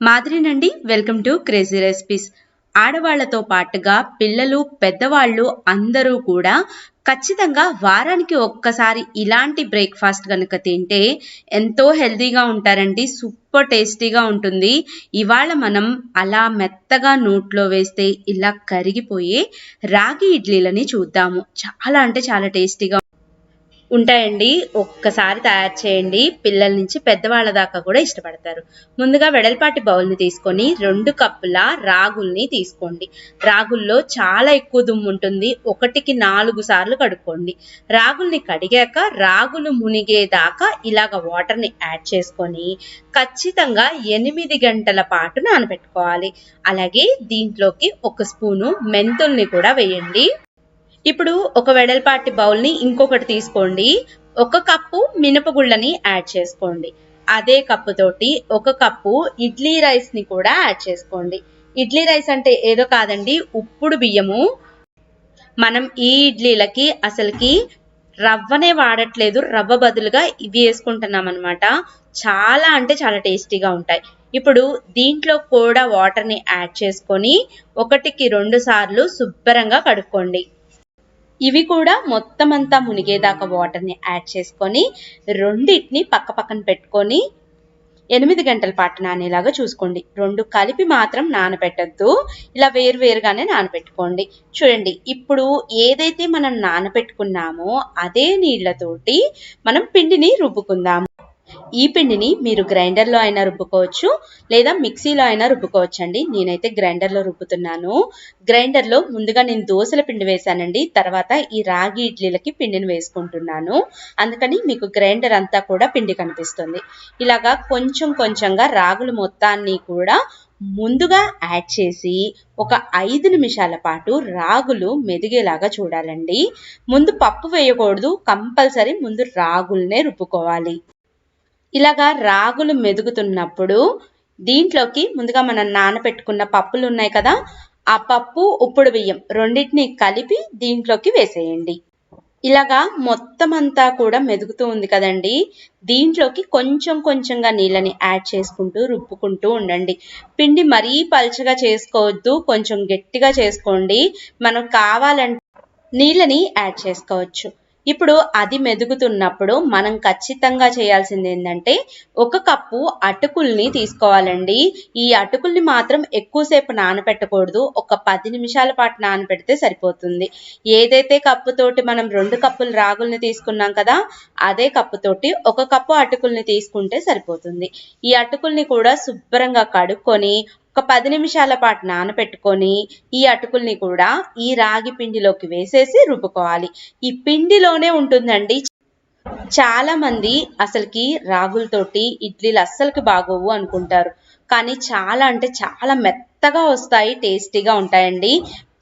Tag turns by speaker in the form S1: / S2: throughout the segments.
S1: మాదిరినండి welcome to crazy recipes. ఆడవాళ్ళతో పాటుగా పిల్లలు పెద్దవాళ్ళు అందరూ కూడా ఖచ్చితంగా వారానికి ఒక్కసారి ఇలాంటి బ్రేక్ఫాస్ట్ కనుక తింటే ఎంతో హెల్తీగా ఉంటారండి సూపర్ టేస్టీగా ఉంటుంది. ఇవాళ మనం అలా మెత్తగా నోట్లో వేస్తే ఇలా కరిగిపోయే రాగి ఇడ్లీలని చూద్దాము. చాలా అంటే చాలా టేస్టీగా ఉంటాయండి. ఒక్కసారి తయారు చేయండి. పిల్లల నుంచి పెద్దవాళ్ళ దాకా కూడా ఇష్టపడతారు. ముందుగా వెడల్పాటి బౌల్ని తీసుకొని రెండు కప్పుల రాగుల్ని తీసుకోండి. రాగుల్లో చాలా ఎక్కువ దుమ్ము ఉంటుంది. ఒకటికి నాలుగు సార్లు కడుక్కోండి. రాగుల్ని కడిగాక రాగులు మునిగేదాకా ఇలాగ వాటర్ని యాడ్ చేసుకొని ఖచ్చితంగా ఎనిమిది గంటల పాటు నానబెట్టుకోవాలి. అలాగే దీంట్లోకి ఒక స్పూను మెంతుల్ని కూడా వేయండి. ఇప్పుడు ఒక వెడల్పాటి బౌల్ని ఇంకొకటి తీసుకోండి. ఒక కప్పు మినపగుళ్ళని యాడ్ చేసుకోండి. అదే కప్పు తోటి ఒక కప్పు ఇడ్లీ రైస్ని కూడా యాడ్ చేసుకోండి. ఇడ్లీ రైస్ అంటే ఏదో కాదండి ఉప్పుడు బియ్యము. మనం ఈ ఇడ్లీలకి అసలుకి రవ్వనే వాడట్లేదు రవ్వ బదులుగా ఇవి వేసుకుంటున్నాం అనమాట చాలా అంటే చాలా టేస్టీగా ఉంటాయి. ఇప్పుడు దీంట్లో కూడా వాటర్ని యాడ్ చేసుకొని ఒకటికి రెండు సార్లు శుభ్రంగా కడుక్కోండి. ఇవి కూడా మొత్తం అంతా మునిగేదాకా వాటర్ని యాడ్ చేసుకొని రెండింటిని పక్క పక్కన పెట్టుకొని ఎనిమిది గంటల పాటు నానేలాగా చూసుకోండి. రెండు కలిపి మాత్రం నానబెట్టద్దు. ఇలా వేరువేరుగానే నానబెట్టుకోండి. చూడండి ఇప్పుడు ఏదైతే మనం నానబెట్టుకున్నామో అదే నీళ్ళతోటి మనం పిండిని రుబ్బుకుందాము. ఈ పిండిని మీరు గ్రైండర్లో అయినా రుబ్బుకోవచ్చు లేదా మిక్సీలో అయినా రుబ్బుకోవచ్చు అండి నేనైతే గ్రైండర్లో రుబ్బుతున్నాను. గ్రైండర్లో ముందుగా నేను దోశల పిండి వేశానండి. తర్వాత ఈ రాగి ఇడ్లీలకి పిండిని వేసుకుంటున్నాను. అందుకని మీకు గ్రైండర్ అంతా కూడా పిండి కనిపిస్తుంది. ఇలాగా కొంచెం కొంచెంగా రాగులు మొత్తాన్ని కూడా ముందుగా యాడ్ చేసి ఒక ఐదు నిమిషాల పాటు రాగులు మెదిగేలాగా చూడాలండి. ముందు పప్పు వేయకూడదు కంపల్సరీ ముందు రాగుల్నే రుబ్బుకోవాలి. ఇలాగా రాగులు మెదుగుతున్నప్పుడు దీంట్లోకి ముందుగా మనం నానబెట్టుకున్న పప్పులు ఉన్నాయి కదా ఆ పప్పు ఉప్పుడు బియ్యం రెండింటిని కలిపి దీంట్లోకి వేసేయండి. ఇలాగా మొత్తం అంతా కూడా మెదుగుతూ ఉంది కదండి. దీంట్లోకి కొంచెం కొంచెంగా నీళ్ళని యాడ్ చేసుకుంటూ రుబ్బుకుంటూ ఉండండి. పిండి మరీ పల్చగా చేసుకోవద్దు కొంచెం గట్టిగా చేసుకోండి. మనం కావాలంటే నీళ్ళని యాడ్ చేసుకోవచ్చు. ఇప్పుడు అది మెదుగుతున్నప్పుడు మనం ఖచ్చితంగా చేయాల్సింది ఏంటంటే ఒక కప్పు అటుకుల్ని తీసుకోవాలండి. ఈ అటుకుల్ని మాత్రం ఎక్కువసేపు నానబెట్టకూడదు ఒక పది నిమిషాల పాటు నానబెడితే సరిపోతుంది. ఏదైతే కప్పుతోటి మనం రెండు కప్పులు రాగుల్ని తీసుకున్నాం కదా అదే కప్పుతోటి ఒక కప్పు అటుకుల్ని తీసుకుంటే సరిపోతుంది. ఈ అటుకుల్ని కూడా శుభ్రంగా కడుక్కొని ఒక పది నిమిషాల పాటు నానబెట్టుకొని ఈ అటుకుల్ని కూడా ఈ రాగి పిండిలోకి వేసేసి రుబ్బుకోవాలి. ఈ పిండిలోనే ఉంటుందండి. చాలా మంది అసలుకి రాగులతోటి ఇడ్లీలు అస్సలకి బాగోవు అనుకుంటారు. కానీ చాలా అంటే చాలా మెత్తగా వస్తాయి టేస్టీగా ఉంటాయండి.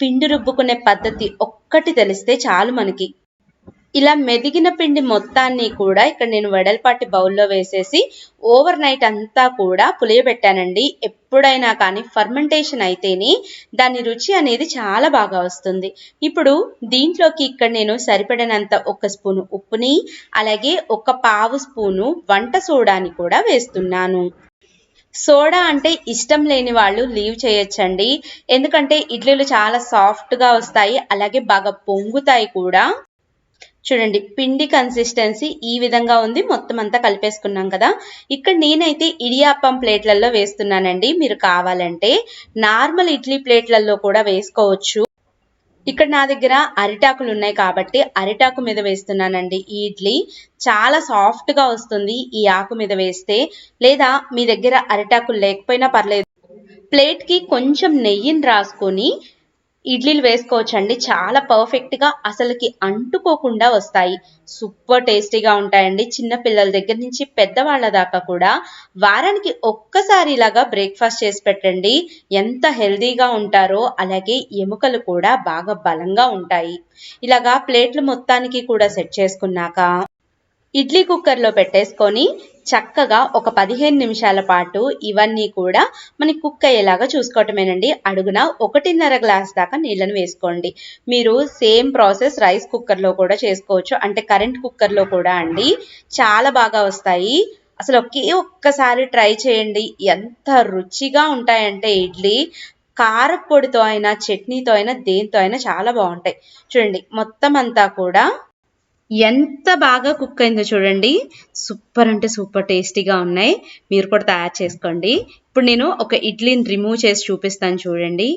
S1: పిండి రుబ్బుకునే పద్ధతి ఒక్కటి తెలిస్తే చాలు మనకి. ఇలా మెదిగిన పిండి మొత్తాన్ని కూడా ఇక్కడ నేను వెడల్పాటి బౌల్లో వేసేసి ఓవర్ నైట్ అంతా కూడా పులియబెట్టానండి. ఎప్పుడైనా కానీ ఫర్మెంటేషన్ అయితేనే దాని రుచి అనేది చాలా బాగా వస్తుంది. ఇప్పుడు దీంట్లోకి ఇక్కడ నేను సరిపడినంత ఒక స్పూను ఉప్పుని అలాగే ఒక పావు స్పూను వంట సోడాని కూడా వేస్తున్నాను. సోడా అంటే ఇష్టం లేని వాళ్ళు లీవ్ చేయొచ్చండి. ఎందుకంటే ఇడ్లీలు చాలా సాఫ్ట్గా వస్తాయి అలాగే బాగా పొంగుతాయి కూడా. చూడండి పిండి కన్సిస్టెన్సీ ఈ విధంగా ఉంది. మొత్తం అంతా కలిపేసుకున్నాం కదా. ఇక్కడ నేనైతే ఇడియాప్పం ప్లేట్లలో వేస్తున్నానండి. మీరు కావాలంటే నార్మల్ ఇడ్లీ ప్లేట్లలో కూడా వేసుకోవచ్చు. ఇక్కడ నా దగ్గర అరిటాకులు ఉన్నాయి కాబట్టి అరిటాకు మీద వేస్తున్నానండి ఈ ఇడ్లీ. చాలా సాఫ్ట్గా వస్తుంది ఈ ఆకు మీద వేస్తే. లేదా మీ దగ్గర అరిటాకులు లేకపోయినా పర్లేదు. ప్లేట్కి కొంచెం నెయ్యిని రాసుకొని ఇడ్లీలు వేసుకోవచ్చండి. చాలా పర్ఫెక్ట్గా అసలుకి అంటుకోకుండా వస్తాయి. సూపర్ టేస్టీగా ఉంటాయండి. చిన్న పిల్లల దగ్గర నుంచి పెద్దవాళ్ళ దాకా కూడా వారానికి ఒక్కసారి ఇలాగా బ్రేక్ఫాస్ట్ చేసి పెట్టండి. ఎంత హెల్దీగా ఉంటారో అలాగే ఎముకలు కూడా బాగా బలంగా ఉంటాయి. ఇలాగా ప్లేట్లు మొత్తానికి కూడా సెట్ చేసుకున్నాక ఇడ్లీ కుక్కర్లో పెట్టేసుకొని చక్కగా ఒక పదిహేను నిమిషాల పాటు ఇవన్నీ కూడా మనకి కుక్ అయ్యేలాగా చూసుకోవటమేనండి. అడుగున ఒకటిన్నర గ్లాస్ దాకా నీళ్ళను వేసుకోండి. మీరు సేమ్ ప్రాసెస్ రైస్ కుక్కర్లో కూడా చేసుకోవచ్చు. అంటే కరెంట్ కుక్కర్లో కూడా అండి. చాలా బాగా వస్తాయి. అసలు ఒకే ఒక్కసారి ట్రై చేయండి. ఎంత రుచిగా ఉంటాయంటే ఇడ్లీ. కారపొడితో అయినా చట్నీతో అయినా దేంతో అయినా చాలా బాగుంటాయి. చూడండి మొత్తం అంతా కూడా ఎంత బాగా కుక్ అయిందో చూడండి. సూపర్ అంటే సూపర్ టేస్టీగా ఉన్నాయి. మీరు కూడా తయారు చేసుకోండి. ఇప్పుడు నేను ఒక ఇడ్లీని రిమూవ్ చేసి చూపిస్తాను చూడండి.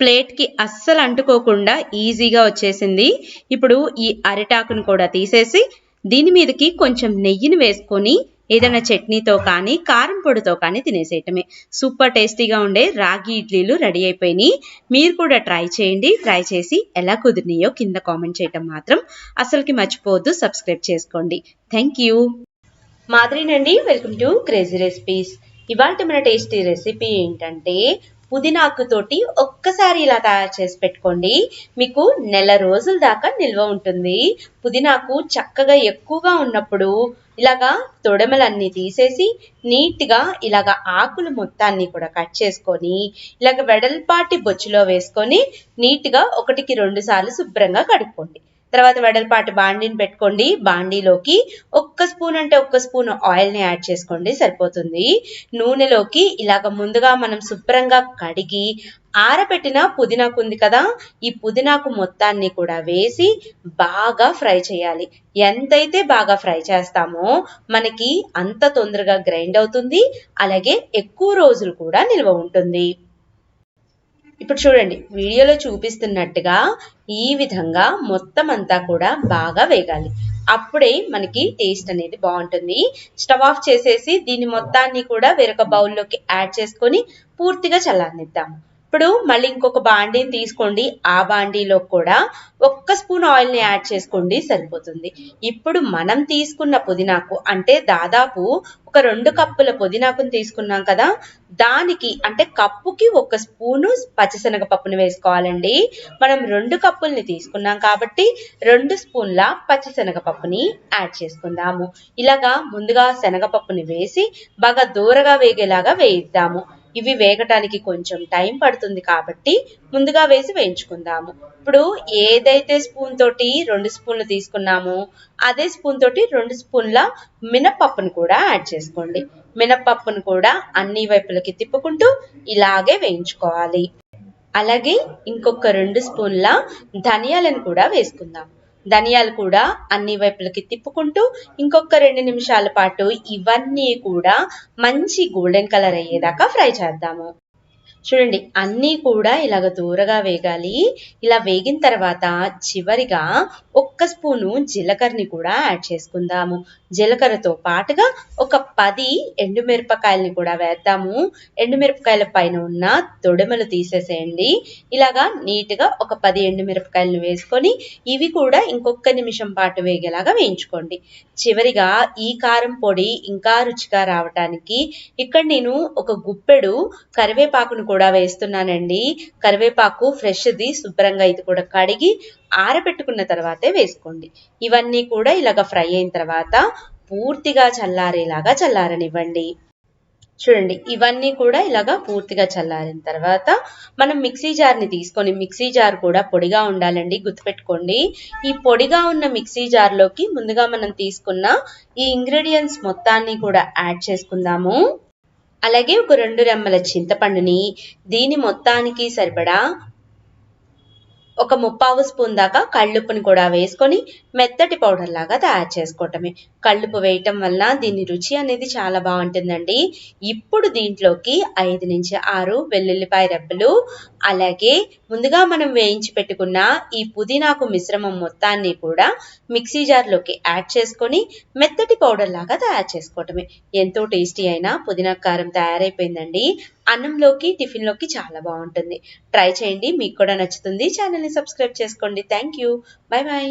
S1: ప్లేట్కి అస్సలు అంటుకోకుండా ఈజీగా వచ్చేసింది. ఇప్పుడు ఈ అరిటాకును కూడా తీసేసి దీని మీదకి కొంచెం నెయ్యిని వేసుకొని ఏదైనా చట్నీతో కానీ కారం పొడితో కానీ తినేసేయటమే. సూపర్ టేస్టీగా ఉండే రాగి ఇడ్లీలు రెడీ అయిపోయినాయి. మీరు కూడా ట్రై చేయండి. ట్రై చేసి ఎలా కుదిరినాయో కింద కామెంట్ చేయటం మాత్రం అసలుకి మర్చిపోవద్దు. సబ్స్క్రైబ్ చేసుకోండి. Thank you. మాదిరినండి welcome to crazy recipes. ఇవాళ మన టేస్టీ రెసిపీ ఏంటంటే పుదీనాకు తోటి ఒక్కసారి ఇలా తయారు చేసి పెట్టుకోండి. మీకు నెల రోజుల దాకా నిల్వ ఉంటుంది. పుదీనాకు చక్కగా ఎక్కువగా ఉన్నప్పుడు ఇలాగా తొడమలన్నీ తీసేసి నీట్గా ఇలాగ ఆకులు మొత్తాన్ని కూడా కట్ చేసుకొని ఇలాగ వెడల్పాటి బొచ్చులో వేసుకొని నీట్గా ఒకటికి రెండు సార్లు శుభ్రంగా కడుక్కోండి. తర్వాత వెడల్పాటి బాండీని పెట్టుకోండి. బాండీలోకి ఒక్క స్పూన్ అంటే ఒక్క స్పూన్ ఆయిల్ని యాడ్ చేసుకోండి. సరిపోతుంది. నూనెలోకి ఇలాగ ముందుగా మనం శుభ్రంగా కడిగి ఆరబెట్టిన పుదీనాకు ఉంది కదా ఈ పుదీనాకు మొత్తాన్ని కూడా వేసి బాగా ఫ్రై చేయాలి. ఎంతైతే బాగా ఫ్రై చేస్తామో మనకి అంత తొందరగా గ్రైండ్ అవుతుంది. అలాగే ఎక్కువ రోజులు కూడా నిల్వ ఉంటుంది. ఇప్పుడు చూడండి వీడియోలో చూపిస్తున్నట్టుగా ఈ విధంగా మొత్తం అంతా కూడా బాగా వేగాలి. అప్పుడే మనకి టేస్ట్ అనేది బాగుంటుంది. స్టవ్ ఆఫ్ చేసేసి దీని మొత్తాన్ని కూడా వేరొక బౌల్లోకి యాడ్ చేసుకొని పూర్తిగా చల్లనిద్దాము ఇప్పుడు మళ్ళీ ఇంకొక బాండీని తీసుకోండి. ఆ బాండీలో కూడా ఒక్క స్పూన్ ఆయిల్ని యాడ్ చేసుకోండి సరిపోతుంది. ఇప్పుడు మనం తీసుకున్న పుదీనాకు అంటే దాదాపు ఒక రెండు కప్పుల పుదీనాకుని తీసుకున్నాం కదా. దానికి అంటే కప్పుకి ఒక స్పూను పచ్చిశనగపప్పుని వేసుకోవాలండి. మనం రెండు కప్పుల్ని తీసుకున్నాం కాబట్టి రెండు స్పూన్ల పచ్చిశనగ పప్పుని యాడ్ చేసుకుందాము. ఇలాగా ముందుగా శనగపప్పుని వేసి బాగా దూరగా వేగేలాగా వేయిద్దాము. ఇవి వేగటానికి కొంచెం టైం పడుతుంది కాబట్టి ముందుగా వేసి వేయించుకుందాము. ఇప్పుడు ఏదైతే స్పూన్ తోటి రెండు స్పూన్లు తీసుకున్నామో అదే స్పూన్ తోటి రెండు స్పూన్ల మినపప్పును కూడా యాడ్ చేసుకోండి. మినపప్పును కూడా అన్ని వైపులకి తిప్పుకుంటూ ఇలాగే వేయించుకోవాలి. అలాగే ఇంకొక రెండు స్పూన్ల ధనియాలను కూడా వేసుకుందాం ధనియాలు కూడా అన్ని వైపులకి తిప్పుకుంటూ ఇంకొక రెండు నిమిషాల పాటు ఇవన్నీ కూడా మంచి గోల్డెన్ కలర్ అయ్యేదాకా ఫ్రై చేద్దాము. చూడండి అన్నీ కూడా ఇలాగ దూరగా వేగాలి. ఇలా వేగిన తర్వాత చివరిగా ఒక్క స్పూను జీలకర్రని కూడా యాడ్ చేసుకుందాము. జీలకర్రతో పాటుగా ఒక పది ఎండుమిరపకాయలని కూడా వేద్దాము. ఎండుమిరపకాయల పైన ఉన్న తొడమలు తీసేసేయండి. ఇలాగా నీట్గా ఒక పది ఎండుమిరపకాయలను వేసుకొని ఇవి కూడా ఇంకొక నిమిషం పాటు వేగేలాగా వేయించుకోండి. చివరిగా ఈ కారం పొడి ఇంకా రుచిగా రావటానికి ఇక్కడ నేను ఒక గుప్పెడు కరివేపాకును కూడా వేస్తున్నానండి. కరివేపాకు ఫ్రెష్ది శుభ్రంగా ఇది కూడా కడిగి ఆరబెట్టుకున్న తర్వాతే వేసుకోండి. ఇవన్నీ కూడా ఇలాగ ఫ్రై అయిన తర్వాత పూర్తిగా చల్లారేలాగా చల్లారనివ్వండి. చూడండి ఇవన్నీ కూడా ఇలాగా పూర్తిగా చల్లారిన తర్వాత మనం మిక్సీ జార్ని తీసుకొని మిక్సీ జార్ కూడా పొడిగా ఉండాలండి గుర్తుపెట్టుకోండి. ఈ పొడిగా ఉన్న మిక్సీ జార్లోకి ముందుగా మనం తీసుకున్న ఈ ఇంగ్రీడియంట్స్ మొత్తాన్ని కూడా యాడ్ చేసుకుందాము. అలాగే ఒక రెండు రెమ్మల చింతపండుని దీని మొత్తానికి సరిపడా ఒక ముప్పావు స్పూన్ దాకా కళ్ళుప్పుని కూడా వేసుకొని మెత్తటి పౌడర్ లాగా తయారు చేసుకోవటమే. కళ్ళుప్పు వేయటం వల్ల దీని రుచి అనేది చాలా బాగుంటుందండి. ఇప్పుడు దీంట్లోకి ఐదు నుంచి ఆరు వెల్లుల్లిపాయ రెబ్బలు అలాగే ముందుగా మనం వేయించి పెట్టుకున్న ఈ పుదీనాకు మిశ్రమం మొత్తాన్ని కూడా మిక్సీ జార్లోకి యాడ్ చేసుకొని మెత్తటి పౌడర్ లాగా తయారు చేసుకోవటమే. ఎంతో టేస్టీ అయిన పుదీనా కారం తయారైపోయిందండి. అన్నంలోకి టిఫిన్లోకి చాలా బాగుంటుంది. ట్రై చేయండి. మీకు కూడా నచ్చుతుంది. ఛానల్ని సబ్స్క్రైబ్ చేసుకోండి. Thank you bye bye